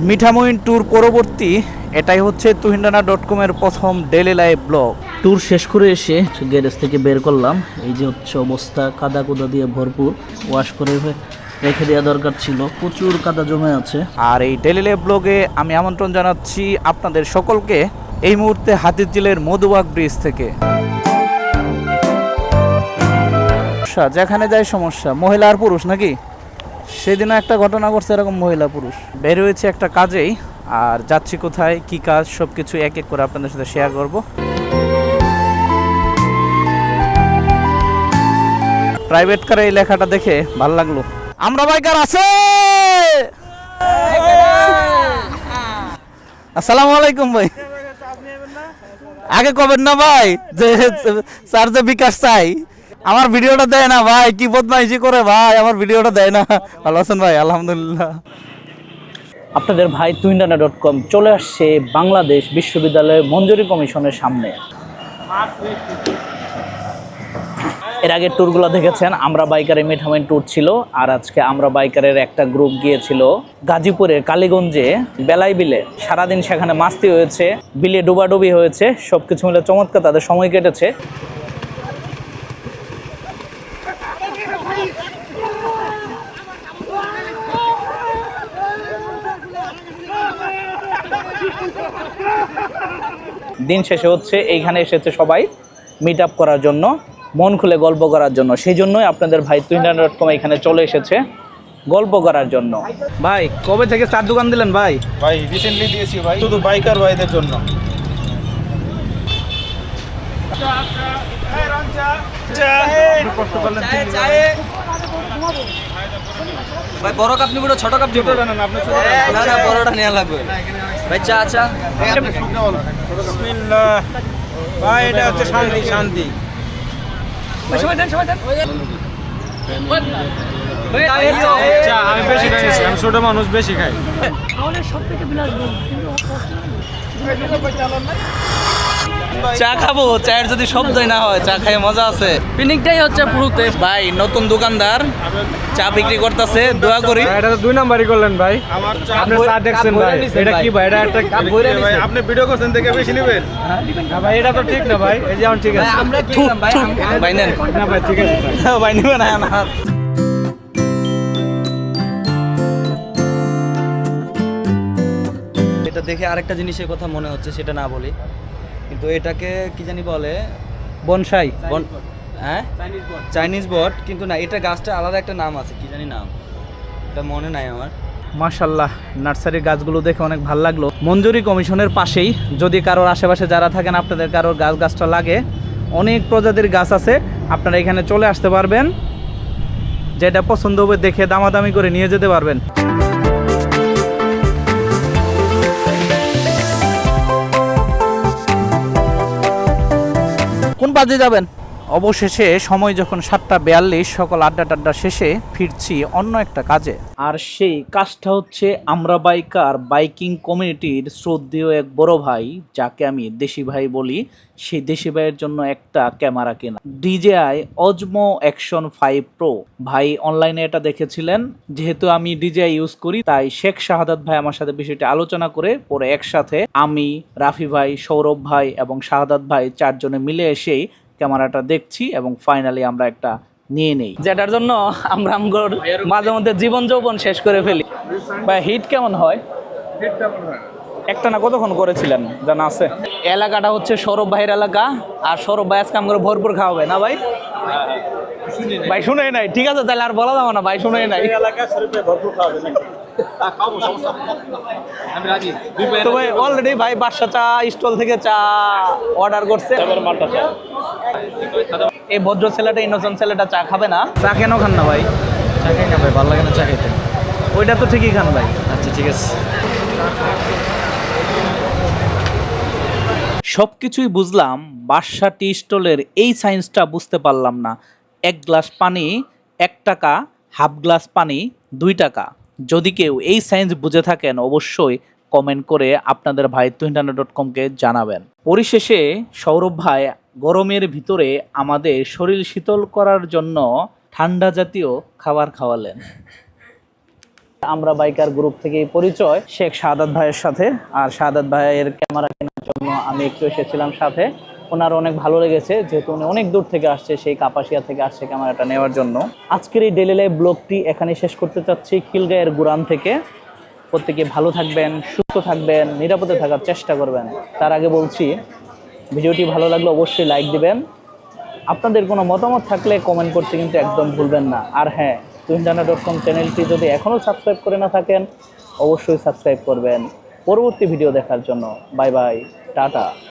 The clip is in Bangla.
মিঠামইন ট্যুর পরবর্তী এটাই হচ্ছে তুহিনডানা ডট কমের প্রথম ডেলি লাইভ ব্লগ ট্যুর শেষ করে এসে গ্যারেজ থেকে বের করলাম। এই যে হচ্ছে অবস্থা কাদা কুদা দিয়ে ভরপুর। ওয়াশ করে রেখে দেওয়া দরকার ছিল। প্রচুর কাদা জমে আছে। আর এই ডেলি লাইভ ব্লগে আমি আমন্ত্রণ জানাচ্ছি আপনাদের সকলকে এই মুহূর্তে হাতির হাতিরঝিলের মধুবাগ ব্রিজ থেকে। যেখানে যায় সমস্যা। মহিলা আর পুরুষ নাকি? সেদিনও একটা ঘটনা ঘটছে এরকম মহিলা পুরুষ। বের হয়েছে একটা কাজেই আর যাচ্ছি কোথায় কি কাজ সব কিছু এক এক করে আপনাদের সাথে শেয়ার করব। প্রাইভেট কারে এই লেখাটা দেখে ভালো লাগল। আমরা বাইকার আছে! আসসালামু আলাইকুম ভাই। আগে কবেন না ভাই যে স্যার যে বিকাশ চাই। আমার ভিডিওটা দেয় না ভাই, কি বদমাইশি করে ভাই, আমার ভিডিওটা দেয় না। ভালো আছেন ভাই, আলহামদুলিল্লাহ। আপনাদের ভাই তুইন্ডানা ডট কম চলে আসছে বাংলাদেশ বিশ্ববিদ্যালয় মঞ্জুরি কমিশনের সামনে। এর আগের ট্যুরগুলো দেখেছেন, আমরা বাইকারের মিঠামাইন ট্যুর ছিল, আর আজকে আমরা বাইকারের একটা গ্রুপ গিয়েছিল গাজীপুরের কালীগঞ্জে বেলাই বিলে। সারাদিন সেখানে মাস্তি হয়েছে, বিলে ডুবাডুবি হয়েছে সব কিছু মিলে চমৎকার, তাদের সময় কেটেছে। দিন শেষে হচ্ছে এইখানে এসেছে সবাই মিট আপ করার জন্য মন খুলে গল্প করার জন্য। সেই জন্যই আপনাদের ভাই তুইন্ডা ডট কম এখানে চলে এসেছে গল্প করার জন্য। ভাই কবে থেকে চার দোকান দিলেন ভাই? ভাই রিসেন্টলি দিয়েছি ভাই শুধু বাইকার ভাইদের জন্য। ভাই বড় কাপ নিব না ছোট কাপ দিব না না বড়টা নেওয়া লাগবে। ভাই চা চা। ভাই এটা হচ্ছে শান্তি শান্তি। সময় দেন সময় দেন। আমি বেশি খাইছি আমি ছোট মানুষ বেশি খাই। চা খাব চায়ের যদি শব্দই না হয় চা খাই মজা আছে। পিকনিকটাই হচ্ছে পুরোতে। ভাই নতুন দোকানদার চা বিক্রি করতেছে দোয়া করি। এটা তো দুই নাম্বারই করলেন ভাই। আমার চা আপনি চা দেখছেন ভাই। এটা। কি ভাই? এটা একটা কাপ ভরে ভাই আপনি ভিডিও করছেন দেখে বেশি নেবেন। না ভাই এটা তো ঠিক না ভাই। এই যেমন ঠিক আছে। আমরা কি ভাই? আমরা- ভাই নেন। না ভাই ঠিক আছে ভাই। নিবে না না। এটা দেখে আরেকটা জিনিসের কথা মনে হচ্ছে সেটা না বলি। কিন্তু এটাকে কি জানি বলে বনসাই। বন- হ্যাঁ? চাইনিজ বট কিন্তু না এটা গাছটা আলাদা একটা নাম আছে কি জানি নাম। এটা মনে নাই আমার। মাশাল্লাহ নার্সারির গাছগুলো দেখে অনেক ভালো লাগল। মঞ্জুরি কমিশনের পাশেই যদি কারোর আশেপাশে যারা থাকেন আপনাদের কারোর গাছ গাছটা লাগে অনেক প্রজাতির গাছ আছে। আপনারা এখানে চলে আসতে পারবেন যেটা পছন্দ হবে দেখে দামাদামি করে নিয়ে যেতে পারবেন। বাজে যাবেন। অবশেষে সময় যখন সাতটা বিয়াল্লিশ, সকল আড্ডা টাড্ডা শেষে ফিরছি অন্য একটা কাজে। আর সেই কাজটা হচ্ছে আমরা বাইকার, বাইকিং কমিউনিটির শ্রদ্ধেয় এক বড় ভাই, যাকে আমি দেশি ভাই বলি। সেই দেশি ভাইয়ের জন্য একটা ক্যামেরা কেনা। DJI Osmo action five pro. ভাই অনলাইনে এটা দেখেছিলেন। যেহেতু আমি ডিজেআই ইউজ করি, তাই শেখ শাহাদাত ভাই আমার সাথে বিষয়টি আলোচনা করে, পরে একসাথে আমি, রাফি ভাই, সৌরভ ভাই এবং শাহাদাত ভাই চারজনে মিলে এসেই ক্যামেরাটা দেখছি এবং ফাইনালি আমরা একটা নিয়ে নেই। যেটার জন্য আমরা আমগর মাঝে মধ্যে জীবন যৌবন শেষ করে ফেলি। বা হিট কেমন হয়? একটা না কতক্ষণ করেছিলেন? জানা আছে? এলাকাটা হচ্ছে সৌরভ ভাইয়ের এলাকা। আর সৌরভ ভাই আজকে আমরা ভরপুর খাওয়াবে, না ভাই? ভাই, শুনেই নাই। ঠিক আছে, তাহলে আর বলা যাবে না, ভাই, শুনেই নাই। তো ভাই অলরেডি ভাই বাদশা চা, স্টল থেকে চা অর্ডার করছে। এই ভদ্র ছেলেটা ইনোসেন্ট ছেলেটা চা খাবে না? চা কেন খান না ভাই? চা খাই না ভাই ভালো লাগে না চা খাইতে ওইটা তো ঠিকই খান ভাই। আচ্ছা ঠিক আছে। সব কিছুই বুঝলাম বাদশা টি স্টলের এই সায়েন্সটা বুঝতে পারলাম না। এক গ্লাস পানি এক টাকা হাফ গ্লাস পানি দুই টাকা। যদি কেউ এই সায়েন্স বুঝে থাকেন অবশ্যই কমেন্ট করে আপনাদের ভাই তুহিনানা ডট কমকে জানাবেন। পরিশেষে সৌরভ ভাই গরমের ভিতরে আমাদের শরীর শীতল করার জন্য ঠান্ডা জাতীয় খাবার খাওয়ালেন। আমরা বাইকার গ্রুপ থেকেই পরিচয়, শেখ শাহাদাত ভাইয়ের সাথে। আর শাহাদাত ভাইয়ের ক্যামেরা কেনার জন্য আমি একটু এসেছিলাম সাথে। ওনার অনেক ভালো লেগেছে, যেহেতু উনি অনেক দূর থেকে আসছে, সেই কাপাসিয়া থেকে আসছে ক্যামেরাটা নেওয়ার জন্য। আজকের এই ডেলি লাইভ ব্লগটি এখানে শেষ করতে চাচ্ছি খিলগাঁয়ের গুরান থেকে। প্রত্যেকে ভালো থাকবেন, সুস্থ থাকবেন, নিরাপদে থাকার চেষ্টা করবেন। তার আগে বলছি ভিডিওটি ভালো লাগলে অবশ্যই লাইক দিবেন। আপনাদের কোনো মতামত থাকলে কমেন্ট করতে কিন্তু একদম ভুলবেন না। আর হ্যাঁ টুইনডানা ডট কম চ্যানেলটি যদি এখনও সাবস্ক্রাইব করে না থাকেন, অবশ্যই সাবস্ক্রাইব করবেন। পরবর্তী ভিডিও দেখার জন্য বাই বাই টাটা।